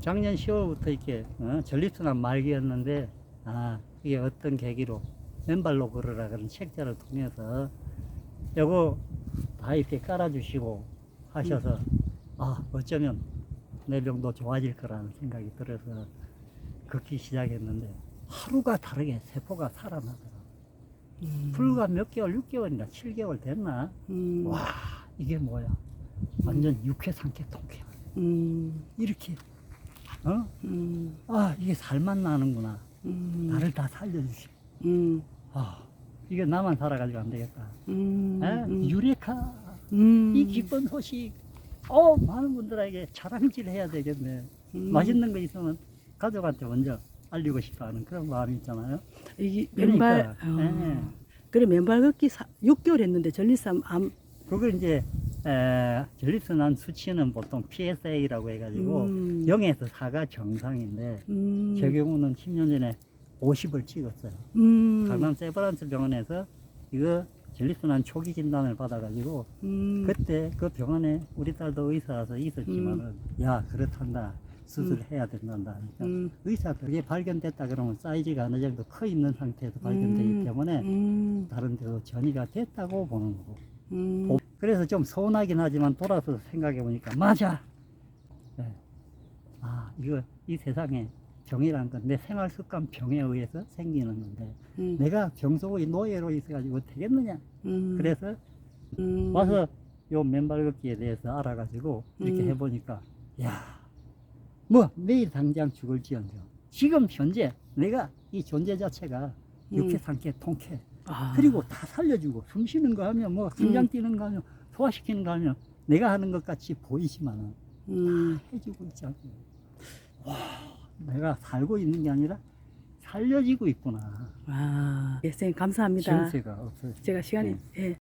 작년 10월부터 이렇게 어, 전립선암 말기였는데 아 이게 어떤 계기로 맨발로 걸으라 그런 책자를 통해서 요거 다 이렇게 깔아주시고 하셔서 아 어쩌면 내 병도 좋아질 거라는 생각이 들어서 걷기 시작했는데 하루가 다르게 세포가 살아나더라고 음. 불과 몇 개월 6개월인가 7개월 됐나 음. 와 이게 뭐야 완전 육회 상쾌 통쾌 음. 이렇게 어? 음. 아 이게 살맛 나는구나 음. 나를 다 살려주시고 음. 아 이게 나만 살아가지고 안 되겠다 음. 에? 음. 유레카 음. 이 기쁜 소식 어 많은 분들에게 자랑질 해야 되겠네 음. 맛있는 거 있으면 가족한테 먼저 알리고 싶어 하는 그런 마음이 있잖아요 이게 맨발 그러니까, 어. 예. 그래 맨발 걷기 사, 6개월 했는데 전립선 암 그걸 이제 에, 전립선암 수치는 보통 PSA라고 해가지고 음. 0에서 4가 정상인데 음. 제 경우는 10년 전에 50을 찍었어요. 음. 강남 세브란스 병원에서 이거 전립선암 초기 진단을 받아가지고 음. 그때 그 병원에 우리 딸도 의사라서 있었지만은 야 그렇단다 수술해야 된단다 하니까 음. 의사 그게 발견됐다 그러면 사이즈가 어느 정도 커 있는 상태에서 발견되기 음. 때문에 음. 다른 데도 전이가 됐다고 보는 거고 음. 어, 그래서 좀 서운하긴 하지만 돌아서 생각해 보니까 맞아. 네. 아 이거 이 세상에 병이란 건 내 생활 습관 병에 의해서 생기는 건데 음. 내가 병 속의 노예로 있어가지고 되겠느냐? 음. 그래서 음. 와서 요 맨발 걷기에 대해서 알아가지고 이렇게 음. 해보니까 야 뭐 내일 당장 죽을지언정 지금 현재 내가 이 존재 자체가 육회 음. 상쾌 통쾌 아. 그리고 다 살려주고 숨 쉬는 거 하면 뭐 심장 음. 뛰는 거 하면 소화시키는 거 하면 내가 하는 것 같이 보이지만은 음. 해주고 있잖아. 와, 내가 살고 있는 게 아니라 살려지고 있구나. 아. 예, 선생님 감사합니다. 증세가 없어요. 제가 시간이 예.